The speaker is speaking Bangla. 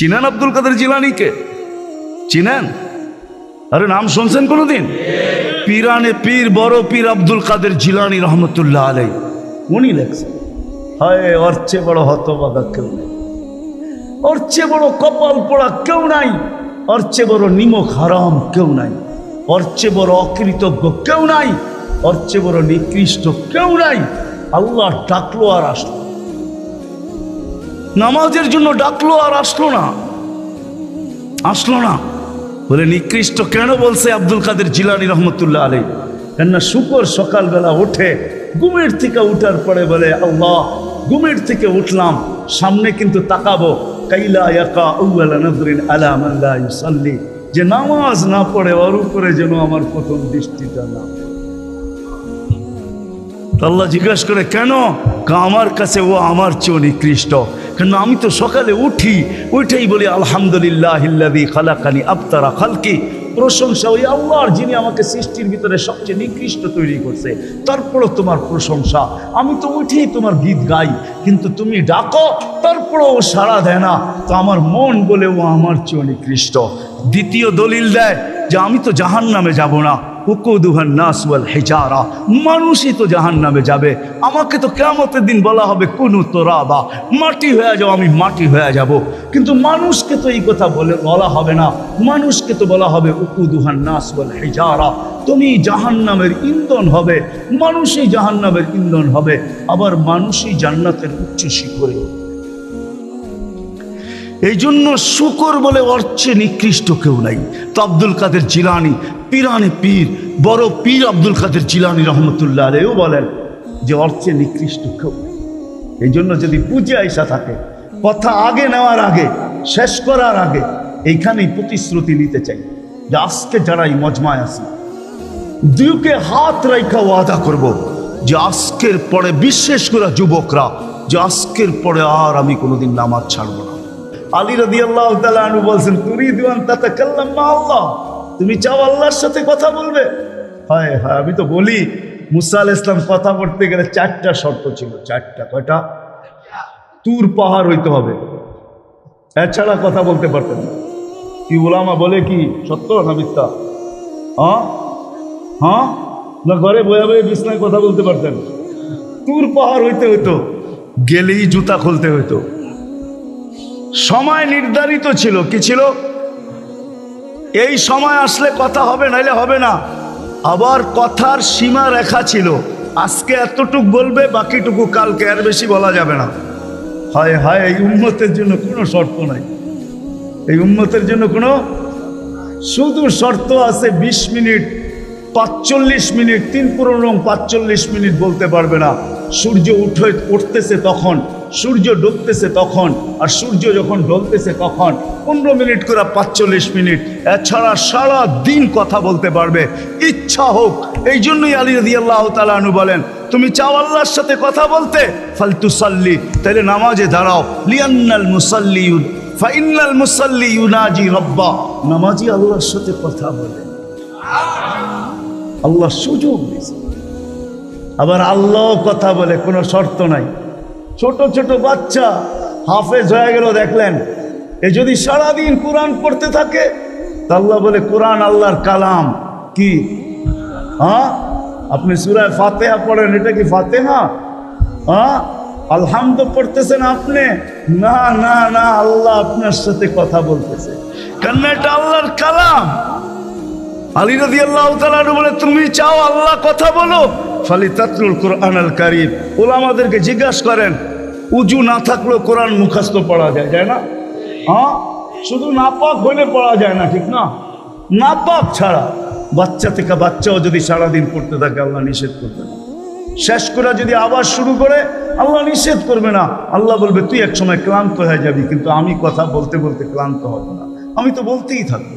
চিনেন আব্দুল কাদের জিলানিকে? চিনেন? আরে নাম শুনছেন কোনোদিন? পীরানে পীর, বড় পীর আব্দুল কাদের জিলানি রহমতুল্লাহ আলাই উনি লেখছেন, হয়, ওর চেয়ে বড় হতবাগা কেউ নেই। ওর চেয়ে বড় কপাল পোড়া কেউ নাই। ওর চেয়ে বড় নিমক হারাম কেউ নাই। ওর চেয়ে বড় অকৃতজ্ঞ কেউ নাই। ওর চেয়ে বড় নিকৃষ্ট কেউ নাই। আল্লাহ ডাকলো আর আসলো। নামাজের জন্য ডাকলো আর আসলো না। আসলো না। বলে, নিকৃষ্ট কেন বলছে আব্দুল কাদের জিলানি রহমতুল্লাহ আলী কেননা শুকর সকালবেলা ওঠে, ঘুমের থেকে উঠার পরে বলে, আল্লাহ, ঘুমের থেকে উঠলাম, সামনে কিন্তু তাকাবো। কাইলা আলা যে নামাজ না পড়ে ওর উপরে যেন আমার প্রথম দৃষ্টিটা না আল্লাহ জিজ্ঞাসা করে, কেন? আমার কাছে ও আমার চেয়েও নিকৃষ্ট। কেন আমি তো সকালে উঠি, উঠেই বলি আলহামদুলিল্লাহ হিল্লাদি খালাকানি আবতারা খালকি। প্রশংসা ওই আল্লাহর যিনি আমাকে সৃষ্টির ভিতরে সবচেয়ে নিকৃষ্ট তৈরি করছে। তারপরও তোমার প্রশংসা। আমি তো উঠেই তোমার গীত গাই, কিন্তু তুমি ডাকো, তারপরও ও সাড়া দেয় না। তো আমার মন বলে ও আমার চেয়েও নিকৃষ্ট। দ্বিতীয় দলিল দেয় যে আমি তো জাহান নামে যাব না। উকুদুহান নাসওয়াল হেজারা। মানুষই তো জাহান নামে যাবে। আমাকে তো কেমতের দিন বলা হবে, কোনো তোরাবা। মাটি হয়ে যাও, আমি মাটি হয়ে যাব। কিন্তু মানুষকে তো এই কথা বলে, বলা হবে না। মানুষকে তো বলা হবে, উকুদুহান নাসওয়াল হেজারা। তুমি জাহান নামের ইন্ধন হবে। মানুষই জাহান নামের ইন্ধন হবে। আবার মানুষই জান্নাতের উচ্চ শিখরে। এই জন্য শুকর বলে অর্চে নিকৃষ্ট কেউ নাই তো আব্দুল কাদের জিলানি, পীরানে পীর, বড় পীর আব্দুল কাদের জিলানি রহমতুল্লাহ আলেও বলেন যে অর্চে নিকৃষ্ট কেউ। এই জন্য যদি পুজো আইসা থাকে, কথা আগে নেওয়ার আগে, শেষ করার আগে, এইখানেই প্রতিশ্রুতি নিতে চাই যে আজকে যারা মজমায় আছে দুকে হাত রাইখা ওয়াদা করব যে আজকের পরে বিশেষ করে যুবকরা, যে আজকের পরে আর আমি কোনোদিন নামাজ ছাড়বো না আলী রদি আল্লাহ বলছেন তুরি দিওয়ান তাতে কাল্লাম মা আল্লাহ। তুমি চাও আল্লাহর সাথে কথা বলবে? হয় হ্যাঁ আমি তো বলি, মুসা আল ইসলাম কথা বলতে গেলে চারটা শর্ত ছিল। চারটা, কয়টা? তুর পাহাড় হইতে হবে। এছাড়া কথা বলতে পারতেন না। কি ওলামা বলে কি? সত্য না মিথ্যা? হ্যাঁ? হ্যাঁ? না, ঘরে বয়ে বয়ে বিছনায় কথা বলতে পারতেন। তুর পাহাড় হইতে হইতো, গেলেই জুতা খুলতে হইতো। সময় নির্ধারিত ছিল। কি ছিল? এই সময় আসলে কথা হবে, নাইলে হবে না। আবার কথার সীমা রেখা ছিল। আজকে এতটুক বলবে, বাকিটুকু কালকে আর বেশি বলা যাবে না। হায় হায়, এই উন্মতের জন্য কোনো শর্ত নাই। এই উন্মতের জন্য কোনো শুধু শর্ত আছে, বিশ মিনিট পাঁচচল্লিশ মিনিট, তিন পুরনো পাঁচচল্লিশ মিনিট বলতে পারবে না। সূর্য উঠে, উঠতেছে তখন, সূর্য ডুবতেছে তখন, আর সূর্য যখন ডলতেছে তখন, পনেরো মিনিট করে পাঁচচল্লিশ মিনিট। এছাড়া সারা দিন কথা বলতে পারবে। ইচ্ছা হোক, এই জন্যই আলী রদি আল্লাহ তালু বলেন, তুমি চাও আল্লাহর সাথে কথা বলতে? ফালতু সাল্লি তাহলে নামাজে দাঁড়াও। লিয়ান্নাল মুসাল্লি ফাইনাল মুসাল্লি ইউনাজি রব্বা। নামাজি আল্লাহর সাথে কথা বলে। আল্লাহ সুযোগ দিয়েছে। আবার আল্লাহ কথা বলে, কোনো শর্ত নাই। ছোট ছোট বাচ্চা হাফেজ হয়ে গেল, দেখলেন। এ যদি সারাদিন কোরআন পড়তে থাকে, তা আল্লাহ বলে, কোরআন আল্লাহর কালাম। কি? হ্যাঁ? আপনি সুরায় ফাতেহা পড়েন, এটা কি ফাতেহা? হ্যাঁ? আলহামদ পড়তেছেন আপনি? না না না, আল্লাহ আপনার সাথে কথা বলতেছে। কেন এটা আল্লাহর কালাম? আলী রদি আল্লাহ বলে, তুমি চাও আল্লাহ কথা বলো? ফালি তাতরুল কোরআন আল কারিম। ওলা আমাদেরকে জিজ্ঞাসা করেন, উজু না থাকলেও কোরআন মুখস্থ পড়া যায় যায় না? হ্যাঁ শুধু নাপাক হইলে পড়া যায় না, ঠিক না? নাপাক ছাড়া, বাচ্চা থেকে বাচ্চাও যদি সারাদিন পড়তে থাকে, আল্লাহ নিষেধ করবে না। শেষ করে যদি আবার শুরু করে, আল্লাহ নিষেধ করবে না। আল্লাহ বলবে, তুই এক সময় ক্লান্ত হয়ে যাবি, কিন্তু আমি কথা বলতে বলতে ক্লান্ত হব না। আমি তো বলতেই থাকব।